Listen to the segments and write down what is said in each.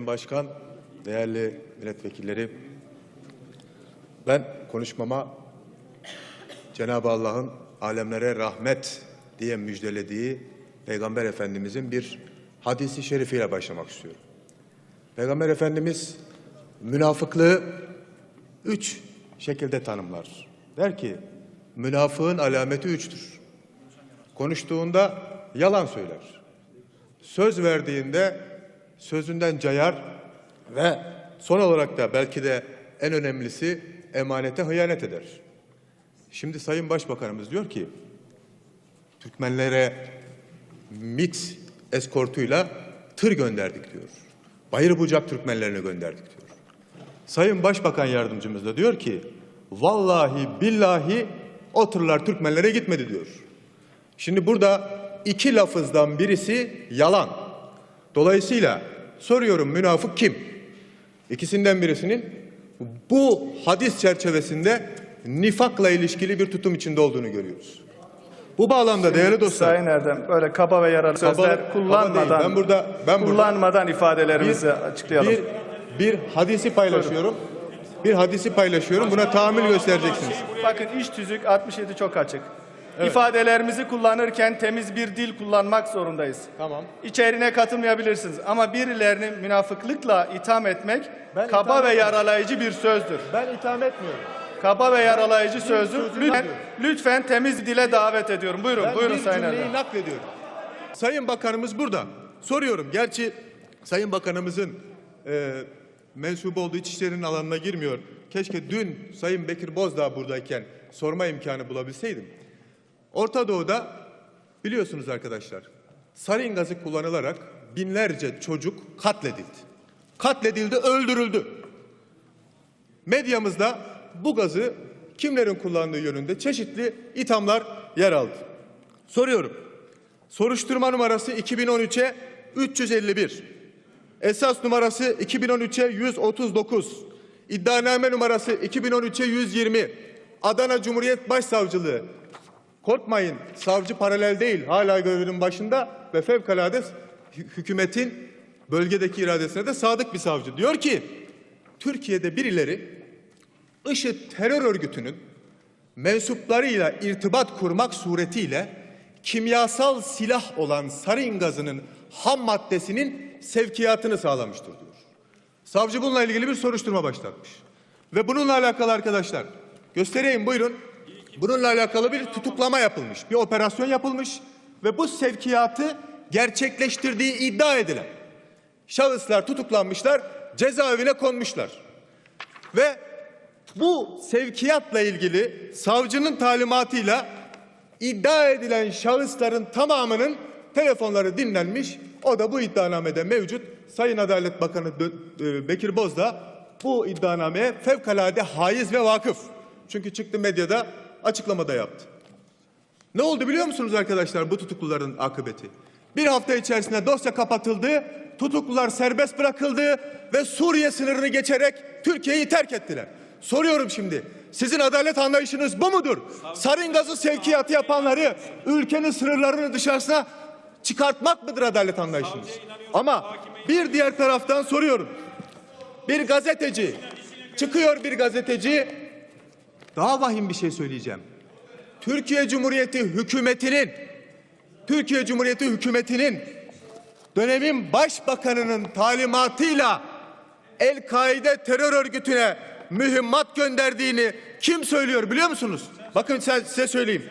Başkan, değerli milletvekilleri, ben konuşmama Cenab-ı Allah'ın alemlere rahmet diye müjdelediği Peygamber Efendimizin bir hadisi şerifiyle başlamak istiyorum. Peygamber Efendimiz münafıklığı üç şekilde tanımlar. Der ki, münafığın alameti üçtür. Konuştuğunda yalan söyler. Söz verdiğinde sözünden cayar ve son olarak da belki de en önemlisi emanete hıyanet eder. Şimdi Sayın Başbakanımız diyor ki Türkmenlere MIT eskortuyla tır gönderdik diyor. Bayır bucak Türkmenlerine gönderdik diyor. Sayın Başbakan Yardımcımız da diyor ki vallahi billahi o tırlar Türkmenlere gitmedi diyor. Şimdi burada iki lafızdan birisi yalan. Dolayısıyla soruyorum münafık kim? İkisinden birisinin bu hadis çerçevesinde nifakla ilişkili bir tutum içinde olduğunu görüyoruz. Bu bağlamda değerli dostlar Sayın Erdem böyle kaba ve yaralı Kaba- sözler kullanmadan. Ben burada- ben burada- kullanmadan ifadelerimizi açıklayalım. bir, bir hadisi paylaşıyorum. Bir hadisi paylaşıyorum. Buna tahammül göstereceksiniz. Bakın iş tüzük 67 çok açık. İfadelerimizi kullanırken temiz bir dil kullanmak zorundayız. Tamam. İçeriğine katılmayabilirsiniz ama birilerini münafıklıkla itham etmek Ben kaba itham ve etmiyorum. yaralayıcı bir sözdür. Ben itham etmiyorum. Kaba ve yaralayıcı sözdür. sözünü Lütfen, lütfen temiz dile davet ediyorum. Buyurun, Ben buyurun bir Sayın cümleyi Erdem. naklediyorum. Sayın Bakanımız burada. Soruyorum. Gerçi Sayın Bakanımızın e, mensup olduğu İçişleri'nin alanına girmiyor. Keşke dün Sayın Bekir Bozdağ buradayken sorma imkanı bulabilseydim. Orta Doğu'da biliyorsunuz arkadaşlar sarin gazı kullanılarak binlerce çocuk katledildi. Katledildi, öldürüldü. Medyamızda bu gazı kimlerin kullandığı yönünde çeşitli ithamlar yer aldı. Soruyorum. Soruşturma numarası 2013'e 351. Esas numarası 2013'e 139. İddianame numarası 2013'e 120. Adana Cumhuriyet Başsavcılığı. Korkmayın savcı paralel değil. Hala görevinin başında ve fevkalade hü- hükümetin bölgedeki iradesine de sadık bir savcı. Diyor ki Türkiye'de birileri IŞİD terör örgütünün mensuplarıyla irtibat kurmak suretiyle kimyasal silah olan sarin gazının ham maddesinin sevkiyatını sağlamıştır diyor. Savcı bununla ilgili bir soruşturma başlatmış. Ve bununla alakalı arkadaşlar göstereyim buyurun. Bununla alakalı bir tutuklama yapılmış. Bir operasyon yapılmış ve bu sevkiyatı gerçekleştirdiği iddia edilen şahıslar tutuklanmışlar, cezaevine konmuşlar. Ve bu sevkiyatla ilgili savcının talimatıyla iddia edilen şahısların tamamının telefonları dinlenmiş. O da bu iddianamede mevcut. Sayın Adalet Bakanı e, Bekir Bozdağ bu iddianameye fevkalade haiz ve vakıf. Çünkü çıktı medyada açıklamada yaptı. Ne oldu biliyor musunuz arkadaşlar bu tutukluların akıbeti? Bir hafta içerisinde dosya kapatıldı, tutuklular serbest bırakıldı ve Suriye sınırını geçerek Türkiye'yi terk ettiler. Soruyorum şimdi, sizin adalet anlayışınız bu mudur? Sarin gazı sevkiyatı yapanları ülkenin sınırlarını dışarısına çıkartmak mıdır adalet anlayışınız? Ama bir diğer taraftan soruyorum. Bir gazeteci, çıkıyor bir gazeteci, daha vahim bir şey söyleyeceğim. Türkiye Cumhuriyeti hükümetinin Türkiye Cumhuriyeti hükümetinin dönemin başbakanının talimatıyla El-Kaide terör örgütüne mühimmat gönderdiğini kim söylüyor biliyor musunuz? Bakın size, söyleyeyim.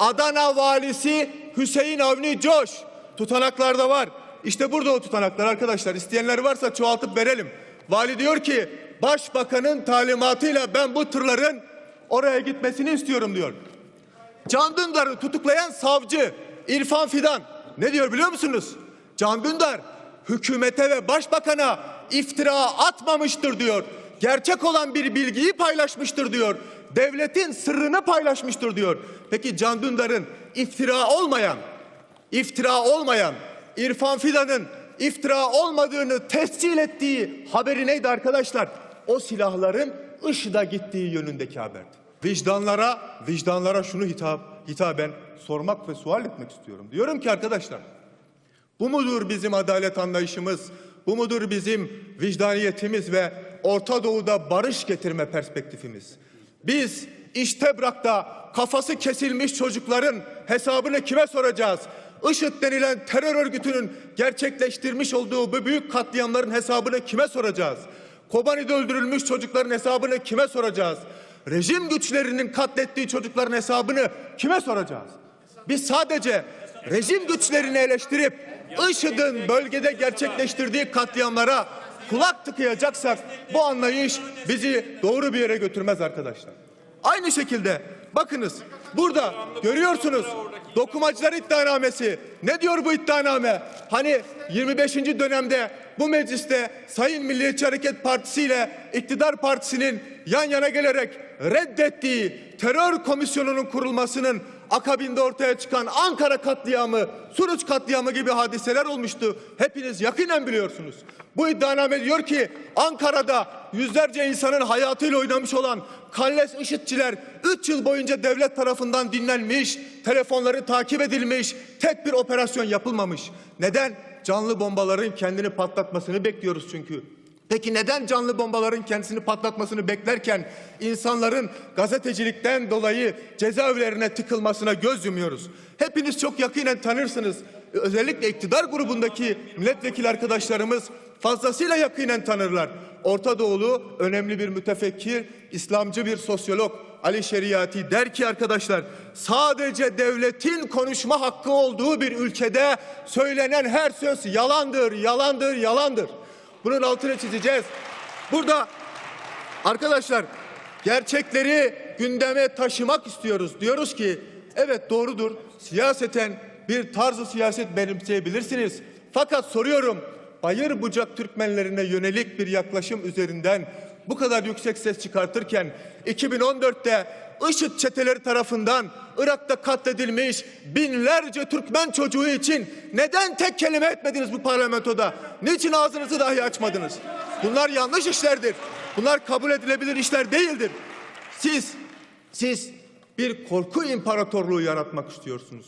Adana valisi Hüseyin Avni Coş tutanaklarda var. İşte burada o tutanaklar arkadaşlar. İsteyenler varsa çoğaltıp verelim. Vali diyor ki başbakanın talimatıyla ben bu tırların oraya gitmesini istiyorum diyor. Can Dündar'ı tutuklayan savcı İrfan Fidan ne diyor biliyor musunuz? Can Dündar hükümete ve başbakana iftira atmamıştır diyor. Gerçek olan bir bilgiyi paylaşmıştır diyor. Devletin sırrını paylaşmıştır diyor. Peki Can Dündar'ın iftira olmayan, iftira olmayan İrfan Fidan'ın iftira olmadığını tescil ettiği haberi neydi arkadaşlar? O silahların IŞİD'e gittiği yönündeki haberdi. Vicdanlara, vicdanlara şunu hitap, hitaben sormak ve sual etmek istiyorum. Diyorum ki arkadaşlar, bu mudur bizim adalet anlayışımız? Bu mudur bizim vicdaniyetimiz ve Orta Doğu'da barış getirme perspektifimiz? Biz İştebrak'ta kafası kesilmiş çocukların hesabını kime soracağız? IŞİD denilen terör örgütünün gerçekleştirmiş olduğu bu büyük katliamların hesabını kime soracağız? Kobani'de öldürülmüş çocukların hesabını kime soracağız? Rejim güçlerinin katlettiği çocukların hesabını kime soracağız? Biz sadece rejim güçlerini eleştirip IŞİD'in bölgede gerçekleştirdiği katliamlara kulak tıkayacaksak bu anlayış bizi doğru bir yere götürmez arkadaşlar. Aynı şekilde bakınız burada görüyorsunuz dokumacılar iddianamesi. Ne diyor bu iddianame? Hani 25. dönemde bu mecliste Sayın Milliyetçi Hareket Partisi ile iktidar partisinin yan yana gelerek reddettiği terör komisyonunun kurulmasının akabinde ortaya çıkan Ankara katliamı, Suruç katliamı gibi hadiseler olmuştu. Hepiniz yakinen biliyorsunuz. Bu iddianame diyor ki Ankara'da yüzlerce insanın hayatıyla oynamış olan Kalles IŞİD'çiler 3 yıl boyunca devlet tarafından dinlenmiş, telefonları takip edilmiş, tek bir operasyon yapılmamış. Neden? Canlı bombaların kendini patlatmasını bekliyoruz çünkü. Peki neden canlı bombaların kendisini patlatmasını beklerken insanların gazetecilikten dolayı cezaevlerine tıkılmasına göz yumuyoruz? Hepiniz çok yakinen tanırsınız. Özellikle iktidar grubundaki milletvekili arkadaşlarımız fazlasıyla yakinen tanırlar. Orta Doğulu önemli bir mütefekkir, İslamcı bir sosyolog Ali Şeriati der ki arkadaşlar sadece devletin konuşma hakkı olduğu bir ülkede söylenen her söz yalandır, yalandır, yalandır. Bunun altını çizeceğiz. Burada arkadaşlar gerçekleri gündeme taşımak istiyoruz. Diyoruz ki evet doğrudur. Siyaseten bir tarzı siyaset benimseyebilirsiniz. Fakat soruyorum bayır bucak Türkmenlerine yönelik bir yaklaşım üzerinden bu kadar yüksek ses çıkartırken 2014'te IŞİD çeteleri tarafından Irak'ta katledilmiş binlerce Türkmen çocuğu için neden tek kelime etmediniz bu parlamentoda? Niçin ağzınızı dahi açmadınız? Bunlar yanlış işlerdir. Bunlar kabul edilebilir işler değildir. Siz, siz bir korku imparatorluğu yaratmak istiyorsunuz.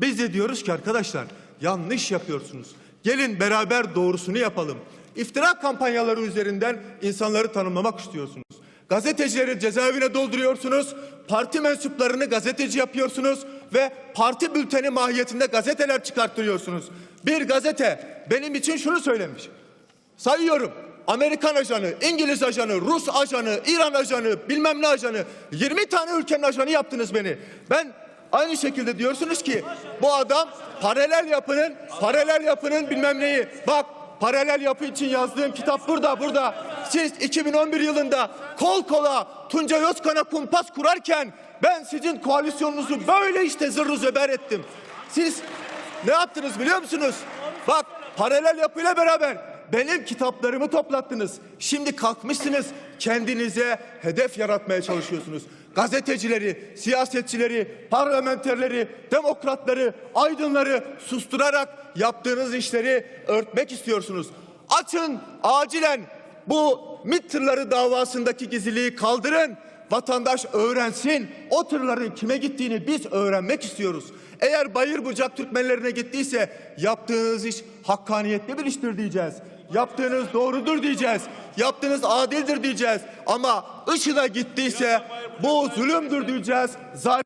Biz de diyoruz ki arkadaşlar yanlış yapıyorsunuz. Gelin beraber doğrusunu yapalım. İftira kampanyaları üzerinden insanları tanımlamak istiyorsunuz. Gazetecileri cezaevine dolduruyorsunuz. Parti mensuplarını gazeteci yapıyorsunuz ve parti bülteni mahiyetinde gazeteler çıkarttırıyorsunuz. Bir gazete benim için şunu söylemiş. Sayıyorum. Amerikan ajanı, İngiliz ajanı, Rus ajanı, İran ajanı, bilmem ne ajanı. 20 tane ülkenin ajanı yaptınız beni. Ben aynı şekilde diyorsunuz ki bu adam paralel yapının, paralel yapının bilmem neyi. Bak paralel yapı için yazdığım kitap burada, burada. Siz 2011 yılında kol kola Tunca Yozkan'a kumpas kurarken ben sizin koalisyonunuzu böyle işte zırr zöber ettim. Siz ne yaptınız biliyor musunuz? Bak paralel yapıyla beraber benim kitaplarımı toplattınız. Şimdi kalkmışsınız kendinize hedef yaratmaya çalışıyorsunuz. Gazetecileri, siyasetçileri, parlamenterleri, demokratları, aydınları susturarak yaptığınız işleri örtmek istiyorsunuz. Açın acilen bu MİT tırları davasındaki gizliliği kaldırın. Vatandaş öğrensin. O tırların kime gittiğini biz öğrenmek istiyoruz. Eğer bayır bucak Türkmenlerine gittiyse yaptığınız iş hakkaniyetli bir iştir diyeceğiz. Yaptığınız doğrudur diyeceğiz. Yaptığınız adildir diyeceğiz. Ama IŞİD'e gittiyse bu zulümdür diyeceğiz. Zalim